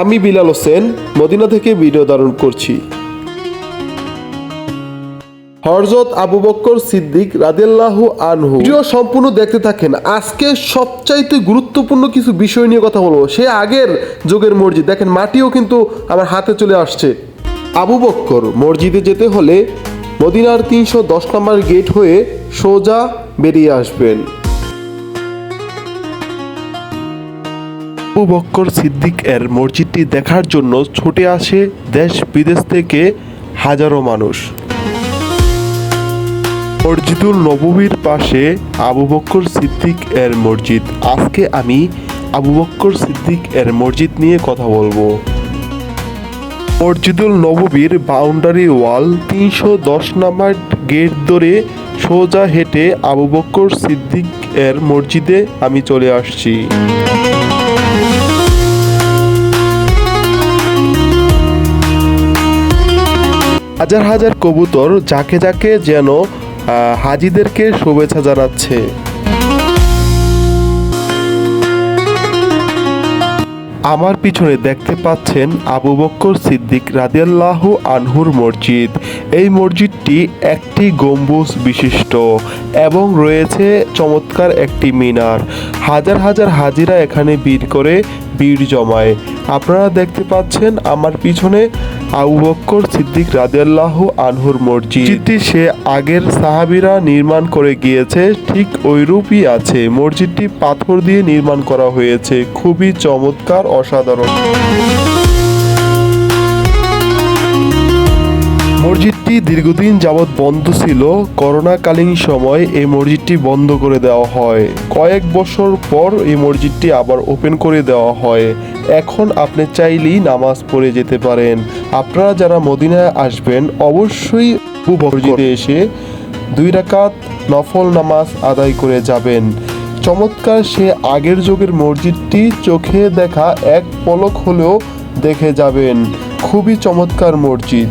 আমি বিলাল হোসেন, মদিনা থেকে ভিডিও ধারণ করছি। হরজত আবু বক্কর সিদ্দিক রাদিয়াল্লাহু আনহু। ভিডিও সম্পূর্ণ দেখতে থাকেন। আজকে সবচাইতে গুরুত্বপূর্ণ কিছু বিষয় নিয়ে কথা বলব। সে আগের যুগের মসজিদ। দেখেন, মাটিও কিন্তু আমার হাতে চলে আসছে। আবু বক্কর মসজিদে যেতে হলে মদিনার তিনশো দশ নম্বর গেট হয়ে সোজা বেরিয়ে আসবেন। আবু বক্কর সিদ্দিক এর মসজিদটি দেখার জন্য ছুটে আসে দেশ বিদেশ থেকে হাজারো মানুষ। মসজিদুল নববীর পাশে আবু বক্কর সিদ্দিক এর মসজিদ। আজকে আমি আবু বক্কর সিদ্দিক এর মসজিদ নিয়ে কথা বলব। মসজিদুল নববীর বাউন্ডারি ওয়াল তিনশো দশ নাম্বার গেট ধরে সোজা হেঁটে আবু বক্কর সিদ্দিক এর মসজিদে আমি চলে আসছি। হাজার হাজার কবুতর যাকে যাকে যেন হাজিদেরকে শুভেচ্ছা জানাচ্ছে। আমার পিছনে দেখতে পাচ্ছেন আবু বক্কর সিদ্দিক রাদিয়াল্লাহু আনহুর মসজিদ। এই মসজিদটি একটি গম্বুজ বিশিষ্ট এবং রয়েছে চমৎকার একটি মিনার। হাজার হাজার হাজিরা এখানে ভিড় করে, ভিড় জমায়। আপনারা দেখতে পাচ্ছেন আমার পিছনে আবু বক্কর সিদ্দিক রাদিয়াল্লাহু আনহুর মসজিদটি সে আগের সাহাবিরা নির্মাণ করে গিয়েছে, ঠিক ওইরূপই আছে। মসজিদটি পাথর দিয়ে নির্মাণ করা হয়েছে, খুবই চমৎকার অসাধারণ। মসজিদটি দীর্ঘদিন যাবৎ বন্ধ ছিল। করোনাকালীন সময় এই মসজিদটি বন্ধ করে দেওয়া হয়। কয়েক বছর পর এই মসজিদটি আবার ওপেন করে দেওয়া হয়। এখন আপনি চাইলেই নামাজ পড়ে যেতে পারেন। আপনারা যারা মদিনায় আসবেন, অবশ্যই মসজিদে এসে দুই রাকাত নফল নামাজ আদায় করে যাবেন। চমৎকার সে আগের যুগের মসজিদটি চোখে দেখা এক পলক হলেও দেখে যাবেন। খুবই চমৎকার মসজিদ।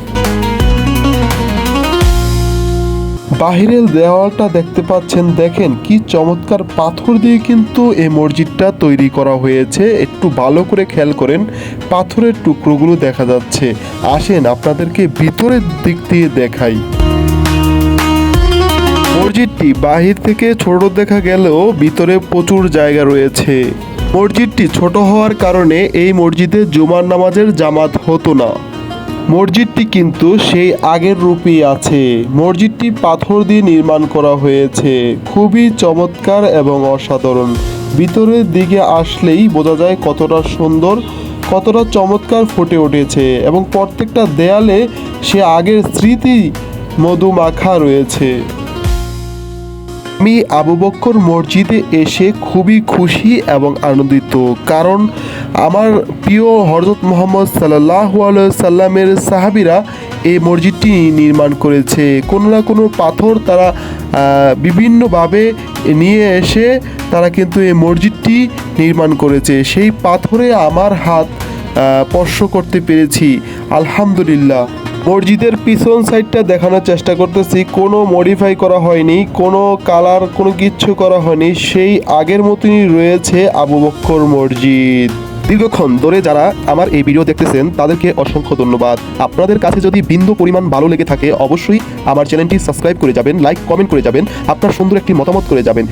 বাহিরের দেওয়ালটা দেখতে পাচ্ছেন, দেখেন কি চমৎকার পাথর দিয়ে কিন্তু এই মসজিদটা তৈরি করা হয়েছে। একটু ভালো করে খেয়াল করেন, পাথরের টুকরোগুলো দেখা যাচ্ছে। আসেন আপনাদেরকে ভিতরের দিক দিয়ে দেখাই। মসজিদটি বাহির থেকে ছোট দেখা গেলেও ভিতরে প্রচুর জায়গা রয়েছে। মসজিদটি ছোট হওয়ার কারণে এই মসজিদে জুমার নামাজের জামাত হতো না। মসজিদটি কিন্তু সেই আগের রূপই আছে। মসজিদটি পাথর দিয়ে নির্মাণ করা হয়েছে। খুবই চমৎকার এবং অসাধারণ। ভিতরের দিকে আসলেই বোঝা যায় কতটা সুন্দর, কতটা চমৎকার ফুটে উঠেছে এবং প্রত্যেকটা দেয়ালে সে আগের স্মৃতি মধু মাখা রয়েছে। আমি আবু বক্কর মসজিদে এসে খুবই খুশি এবং আনন্দিত। কারণ আমার প্রিয় হরজত মোহাম্মদ সাল্লাহ সাল্লামের সাহাবিরা এই মসজিদটি নির্মাণ করেছে। কোনো না কোনো পাথর তারা বিভিন্নভাবে নিয়ে এসে তারা কিন্তু এই মসজিদটি নির্মাণ করেছে। সেই পাথরে আমার হাত স্পর্শ করতে পেরেছি। আলহামদুলিল্লাহ। মসজিদের পিছন সাইডটা দেখানোর চেষ্টা করতেছি। কোনো মডিফাই করা হয়নি, কোনো কালার কোনো কিচ্ছু করা হয়নি। সেই আগের মতনই রয়েছে আবু বক্কর মসজিদ। দীর্ঘক্ষণ ধরে যারা আমার এই ভিডিও দেখতেছেন, তাদেরকে অসংখ্য ধন্যবাদ। আপনাদের কাছে যদি বিন্দু পরিমাণ ভালো লেগে থাকে, অবশ্যই আমার চ্যানেলটি সাবস্ক্রাইব করে যাবেন লাইক কমেন্ট করে যাবেন, আপনার সুন্দর একটি মতামত করে যাবেন।